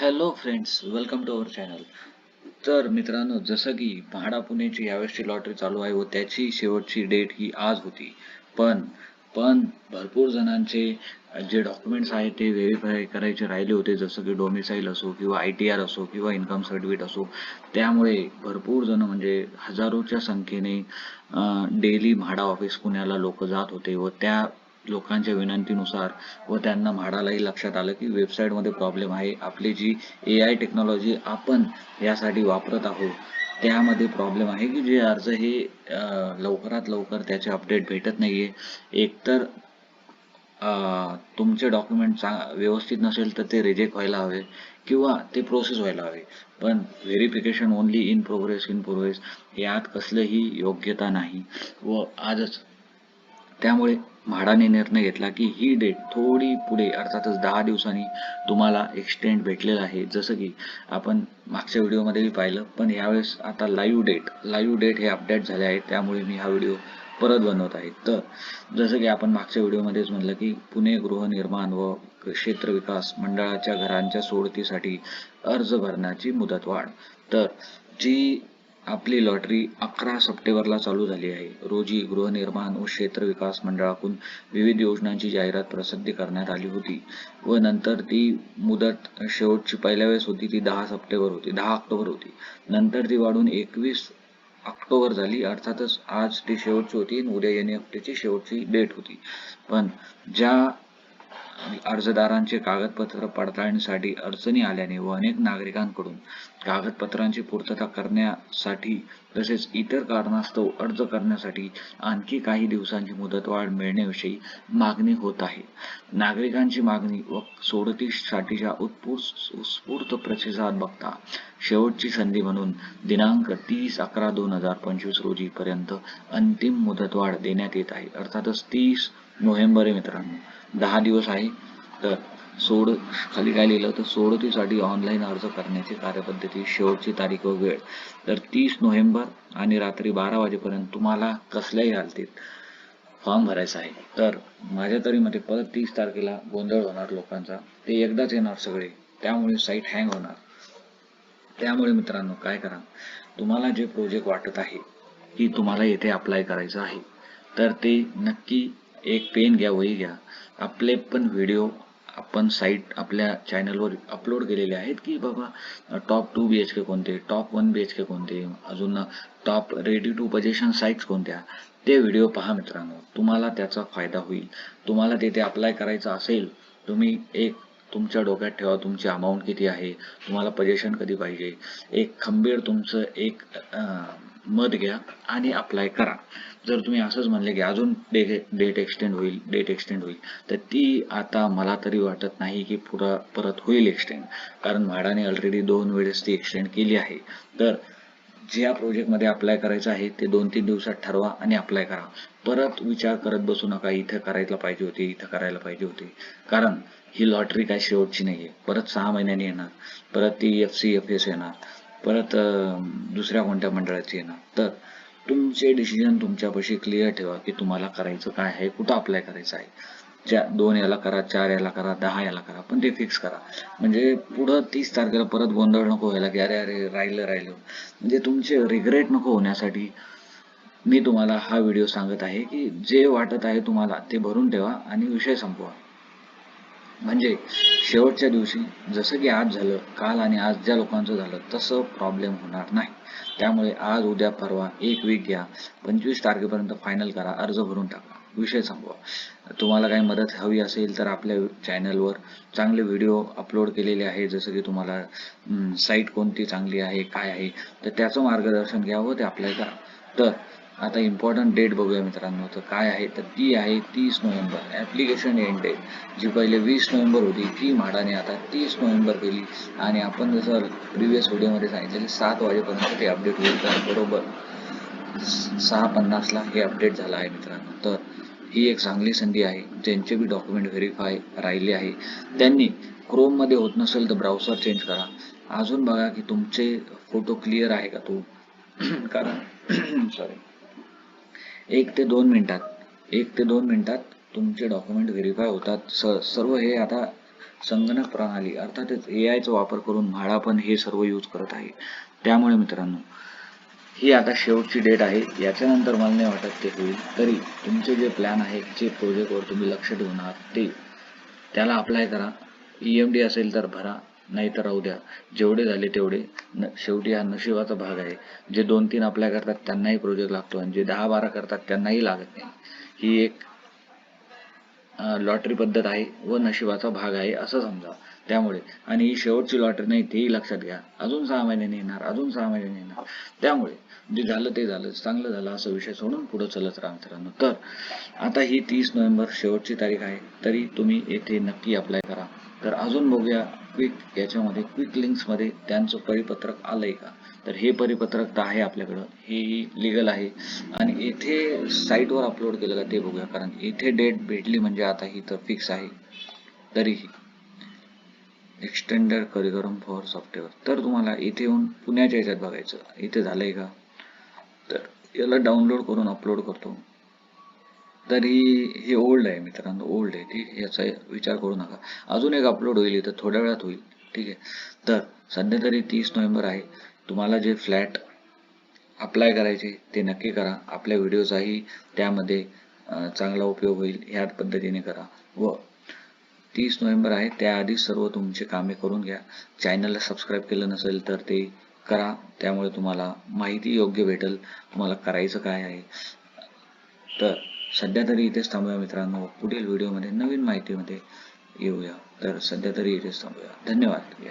Hello friends welcome to our channel तर मित्रांनो जसं की म्हाडा पुणेची यावेळेसची लॉटरी चालू आहे व त्याची शेवटची डेट ही आज होती. पण पण भरपूर जणांचे जे डॉक्युमेंट्स आहेत ते व्हेरीफाय करायचे राहिले होते जसं की डोमिसाईल असो किंवा आय टी आर असो किंवा इन्कम सर्टिफिकेट असो. त्यामुळे भरपूर जण म्हणजे हजारोच्या संख्येने डेली म्हाडा ऑफिस पुण्याला लोक जात होते व त्या लोकांच्या विनंतीनुसार व त्यांना म्हाडालाही लक्षात आलं की वेबसाईटमध्ये प्रॉब्लेम आहे. आपली जी ए आय टेक्नॉलॉजी आपण यासाठी वापरत आहोत त्यामध्ये प्रॉब्लेम आहे की जे अर्ज हे लवकरात लवकर त्याचे अपडेट भेटत नाहीये. एकतर तुमचे डॉक्युमेंट चा व्यवस्थित नसेल तर ते रिजेक्ट व्हायला हवे किंवा ते प्रोसेस व्हायला हवे. पण verification only in progress in progress यात कसलंही योग्यता नाही. व आजच त्यामुळे म्हाडाने निर्णय घेतला की ही डेट थोडी पुढे अर्थातच दहा दिवसांनी तुम्हाला एक्सटेंड भेटलेला आहे. जसं की आपण मागच्या व्हिडिओमध्येही पाहिलं पण यावेळेस आता लाईव्ह डेट लाईव्ह डेट हे अपडेट झाले आहे त्यामुळे मी हा व्हिडिओ परत बनवत आहे. तर जसं की आपण मागच्या व्हिडिओमध्येच म्हणलं की पुणे गृहनिर्माण व क्षेत्र विकास मंडळाच्या घरांच्या सोडतीसाठी अर्ज भरण्याची मुदतवाढ. तर जी आपली लॉटरी अकरा सप्टेंबरला चालू झाली आहे. रोजी गृहनिर्माण व क्षेत्र विकास मंडळाकडून विविध योजनांची जाहिरात प्रसिद्धी करण्यात आली होती व नंतर ती मुदत शेवटची पहिल्या वेळेस होती ती दहा सप्टेंबर होती दहा ऑक्टोबर होती. नंतर ती वाढून एकवीस ऑक्टोबर झाली अर्थातच आज ती शेवटची होती आणि उद्या एन एफ टीची शेवटची डेट होती. पण ज्या अर्जदारांचे कागदपत्र पडताळणीसाठी अडचणी आल्याने व अनेक नागरिकांकडून कागदपत्रांची पूर्तता करण्यासाठी तसेच इतर कारणास्तव अर्ज करण्यासाठी आणखी काही दिवसांची मुदतवाढ मिळण्याविषयी मागणी होत आहे. नागरिकांची मागणी व सोडतीसाठीच्या उत्स्फूर्त प्रतिसाद बघता शेवटची संधी म्हणून दिनांक तीस अकरा दोन हजार पंचवीस रोजी पर्यंत अंतिम मुदतवाढ देण्यात येत आहे. अर्थातच तीस नोव्हेंबर आहे मित्रांनो. दहा दिवस आहे तर सोड खाली काय लिहिलं तर सोडतीसाठी ऑनलाईन अर्ज करण्याची कार्यपद्धती शेवटची तारीख व वेळ. तर तीस नोव्हेंबर आणि रात्री बारा वाजेपर्यंत तुम्हाला कसल्याही हालतीत फॉर्म भरायचा आहे. तर माझ्या तरी मते परत तीस तारखेला गोंधळ होणार लोकांचा. ते एकदाच येणार सगळे. त्यामुळे साईट हँग होणार. त्यामुळे मित्रांनो काय करा? तुम्हाला जे प्रोजेक्ट वाटत आहे की तुम्हाला येथे अप्लाय करायचं आहे तर ते नक्की एक पेन घ्या वही घ्या. आपले पण व्हिडिओ आपण साईट आपल्या चॅनलवर अपलोड केलेले आहेत की बाबा top two B H K कोणते top one B H K कोणते अजून top ready to possession sites कोणत्या? ते व्हिडिओ पहा मित्रांनो. तुम्हाला त्याचा फायदा होईल. तुम्हाला तिथे अप्लाय करायचं असेल तुम्ही एक तुमच्या डोक्यात ठेवा तुमची अमाऊंट किती आहे तुम्हाला पजेशन कधी पाहिजे. एक खंबीर तुमचं एक अं, मत घ्या आणि अप्लाय करा. जर तुम्ही असंच म्हणले की अजून डेट डेट एक्सटेंड होईल डेट एक्सटेंड होईल तर ती आता मला तरी वाटत नाही की पुरा परत होईल एक्सटेंड कारण म्हाडाने ऑलरेडी दोन वेळेस ती एक्सटेंड केली आहे. तर ज्या प्रोजेक्टमध्ये अप्लाय करायचं आहे ते दोन तीन दिवसात ठरवा आणि अप्लाय करा. परत विचार करत बसू नका इथं करायला पाहिजे होते इथं करायला पाहिजे होते. कारण ही लॉटरी काय शेवटची नाही आहे परत सहा महिन्यांनी येणार. परत ती एफ सी एफ एस येणार. परत दुसऱ्या कोणत्या मंडळाची येणार. तर तुमचे डिसिजन तुमच्यापाशी क्लिअर ठेवा की तुम्हाला करायचं काय आहे कुठं अप्लाय करायचं आहे. ज्या दोन याला करा चार याला करा दहा याला करा पण ते फिक्स करा. म्हणजे पुढं तीस तारखेला परत गोंधळ नको व्हायला की अरे अरे राहिलं राहिलं. म्हणजे तुमचे रिग्रेट नको होण्यासाठी मी तुम्हाला हा व्हिडिओ सांगत आहे की जे वाटत आहे तुम्हाला ते भरून ठेवा आणि विषय संपवा. म्हणजे शेवटच्या दिवशी जसं की आज झालं काल आणि आज ज्या लोकांचं झालं तसं प्रॉब्लेम होणार नाही. त्यामुळे आज उद्या परवा एक वीक घ्या पंचवीस तारखेपर्यंत फायनल करा अर्ज भरून टाका. विषय संपवा. तुम्हाला काही मदत हवी असेल तर आपल्या चॅनलवर चांगले व्हिडिओ अपलोड केलेले आहे जसं की तुम्हाला साईट कोणती चांगली आहे काय आहे तर त्याचं मार्गदर्शन घ्यावं ते आपल्याला. करा तर आता इम्पॉर्टंट डेट बघूया मित्रांनो. तर काय आहे? तर ती आहे तीस नोव्हेंबर. ॲप्लिकेशन एंड डेट जी पहिले वीस नोव्हेंबर होती ती म्हाडाने आता तीस नोव्हेंबर केली. आणि आपण जसं प्रिव्हियस व्हिडिओमध्ये सांगितलेलं सात वाजेपर्यंत ते अपडेट होईल. तर बरोबर सहा पन्नासला हे अपडेट झालं आहे मित्रांनो. तर ही एक चांगली संधी आहे. ज्यांचे बी डॉक्युमेंट व्हेरीफाय राहिले आहे. त्यांनी क्रोममध्ये होत नसेल तर ब्राउझर चेंज करा. अजून बघा की तुमचे फोटो क्लिअर आहे का तो? कारण सॉरी एक ते दोन मिनिटात एक ते दोन मिनिटात तुमचे डॉक्युमेंट व्हेरीफाय होतात. स सर्व हे आता संगणक प्रणाली अर्थातच ए आयचा वापर करून म्हाडा पण हे सर्व यूज करत आहे. त्यामुळे मित्रांनो ही आता शेवटची डेट आहे. याच्यानंतर मला नाही वाटत ते होईल. तरी तुमचे जे प्लॅन आहे जे प्रोजेक्टवर तुम्ही लक्ष ठेवणार ते त्याला अप्लाय करा. ई एम डी असेल तर भरा. नाही तर राहू द्या. जेवढे झाले तेवढे. न शेवटी हा नशिबाचा भाग आहे. जे दोन तीन अप्लाय करतात त्यांनाही प्रोजेक्ट लागतो आणि जे दहा बारा करतात त्यांनाही लागत नाही. ही एक लॉटरी पद्धत आहे व नशिबाचा भाग आहे असं समजा. त्यामुळे. आणि ही शेवटची लॉटरी नाही तेही लक्षात घ्या. अजून सहा महिन्याने येणार अजून सहा महिन्याने येणार. त्यामुळे जे झालं ते झालं चांगलं झालं असा विषय सोडून पुढे चलत राहा मित्रांनो. तर आता ही तीस नोव्हेंबर शेवटची तारीख आहे. तरी तुम्ही येथे नक्की अप्लाय करा. तर अजून बघूया क्विक याच्यामध्ये क्विक लिंक्समध्ये त्यांचं परिपत्रक आलंय का? तर हे परिपत्रक तर आहे आपल्याकडं. हे लिगल आहे. आणि इथे साईटवर अपलोड केलं का ते बघूया. कारण इथे डेट भेटली म्हणजे आता ही तर फिक्स आहे. तरीही. एक्सटेंडेड करिक्युलम फॉर सॉफ्टवेअर तर तुम्हाला इथे येऊन पुण्याच्या याच्यात बघायचं. इथे झालंय का? तर याला डाउनलोड करून अपलोड करतो. तर ही हे ओल्ड आहे मित्रांनो ओल्ड आहे. ठीक याचा विचार करू नका. अजून एक अपलोड होईल इथं थोड्या वेळात होईल. ठीक आहे? तर सध्या तरी तीस नोव्हेंबर आहे. तुम्हाला जे फ्लॅट अप्लाय करायचे ते नक्की करा. आपल्या व्हिडिओचाही त्यामध्ये चांगला उपयोग होईल. ह्या पद्धतीने करा. व तीस नोव्हेंबर आहे त्याआधी सर्व तुमचे कामे करून घ्या. चॅनलला सबस्क्राईब केलं नसेल तर ते करा. त्यामुळे तुम्हाला माहिती योग्य भेटेल. तुम्हाला करायचं काय आहे? तर सध्या तरी इथेच थांबूया मित्रांनो पुढील व्हिडिओमध्ये नवीन माहितीमध्ये येऊया तर सध्या तरी इथेच थांबूया धन्यवाद